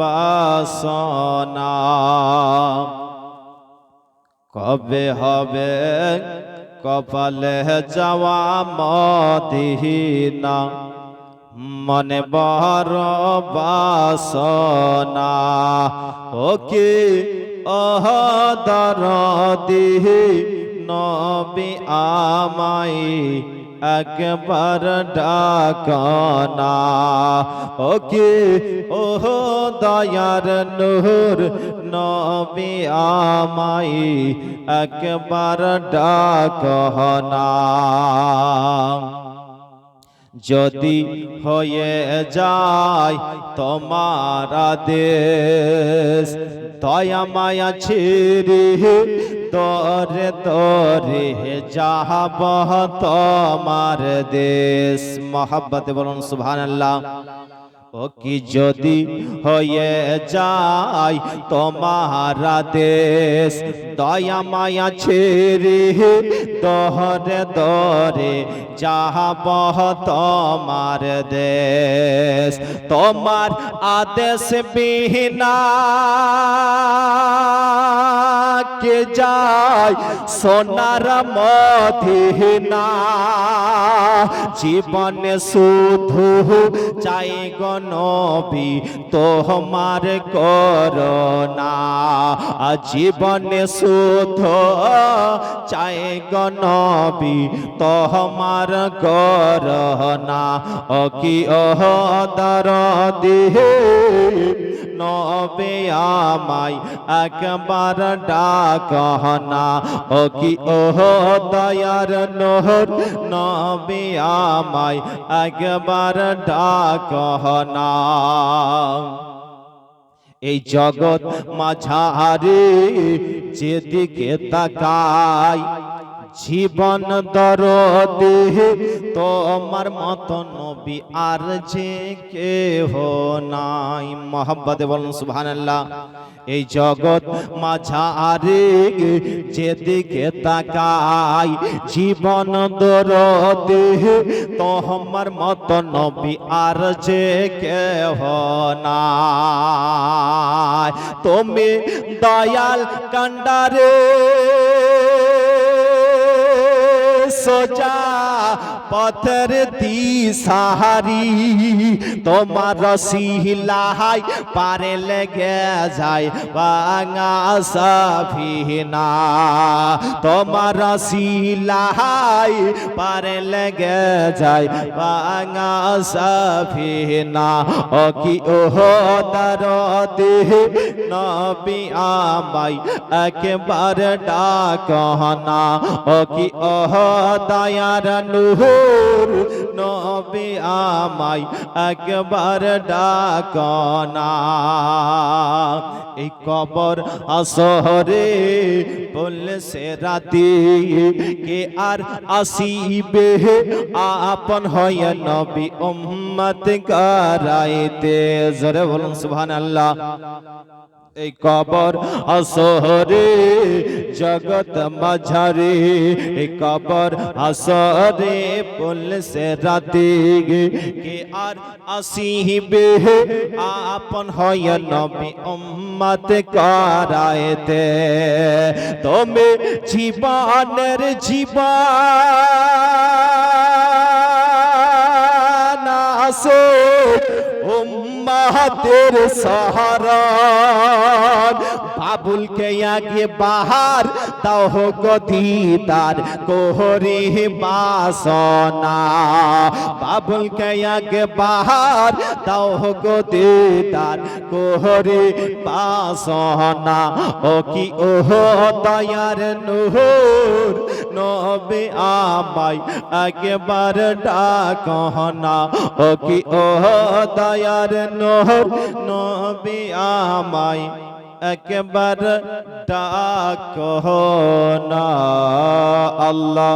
বাসনা। কবে হবে কপালে যাওয়া মদিনা? মনে বড় বাসনা। ও কি অহদর দিহি নবী আমাই একবার ডাকনা ও কি ওহ দয়ার নূর নবী আমাই একবার ডাকনা যদি হয়ে যায় তোমার দেশ দয়া, মায়া ছিড়ি তরে তরে যাহাব তোমার দেশ। মহাব্বতে বলুন সুভান আল্লাহ ও কি যদি হয়ে যায়, তোমার দেশ দয়া মায়া ছেড়ে দহরে দরে যাহাব তোমার দেশ। তোমার আদেশ বিহীনা কে যায়? সোনার মদিনা জীবনে শুধু চাই গনবি তোমার করোনা জীবনে শুধু চাই গনবি তোমার করোনা ও কি ওহ দর দিহে নবে আমায় একবার ডাকনা ও কি, ওহ, দয়ার নহর, নবে আমায় একবার ডাকনা এই জগৎ মাঝারে, যেদিকে তাকাই জীবন দর দরদে তোমার মত নবী আর যে কেহ নাই। মোহাম্মদে বলুন, সুবহানাল্লাহ। এই জগৎ মাঝারে যেদিকে তাকাই, জীবন দর দরদে তোমার মত নবী আর যে কেহ নাই। তুমি দয়াল কান্ডারে 所加 পথের দিশাহারি তোমার সিহিলাই পারে লেগে যায় বাঙা সাফিনা। তোমার সিলাই পারে লেগে যায় বাঙা সাফিনা। ও কি ওহ তার দেহ নবী আমাই একবার ডাকনা ও কি ওহ দয়ার নুহুর নবী আমাই একবার ডাকনা। এই কবর আসরে বলছে রাতে কে আর আসিবে? আপন হয় নবী উম্মত করাইতে জোরে বলুন, সুবহানাল্লাহ। এই কবর আসরে জগত মাঝারে। এই কবর আসরে পুলসে রাতে কে আর আসিবে? আপন হয় নবী উম্মত করাইতে তুমি জীবনের জীবন উম্মাতের সাহারা। বাবুলকে আগে বাহার দাও গদিদার কোহরি বাসনা। বাবুলকে আগে বাহার দাও গদিদার কোহরি বাসনা। ও কি ওহ দয়ার নহর নবে আমাই একবার ডাকনা ও কি ও দয়ার নবে আমাই একবার ডাকনা আল্লাহ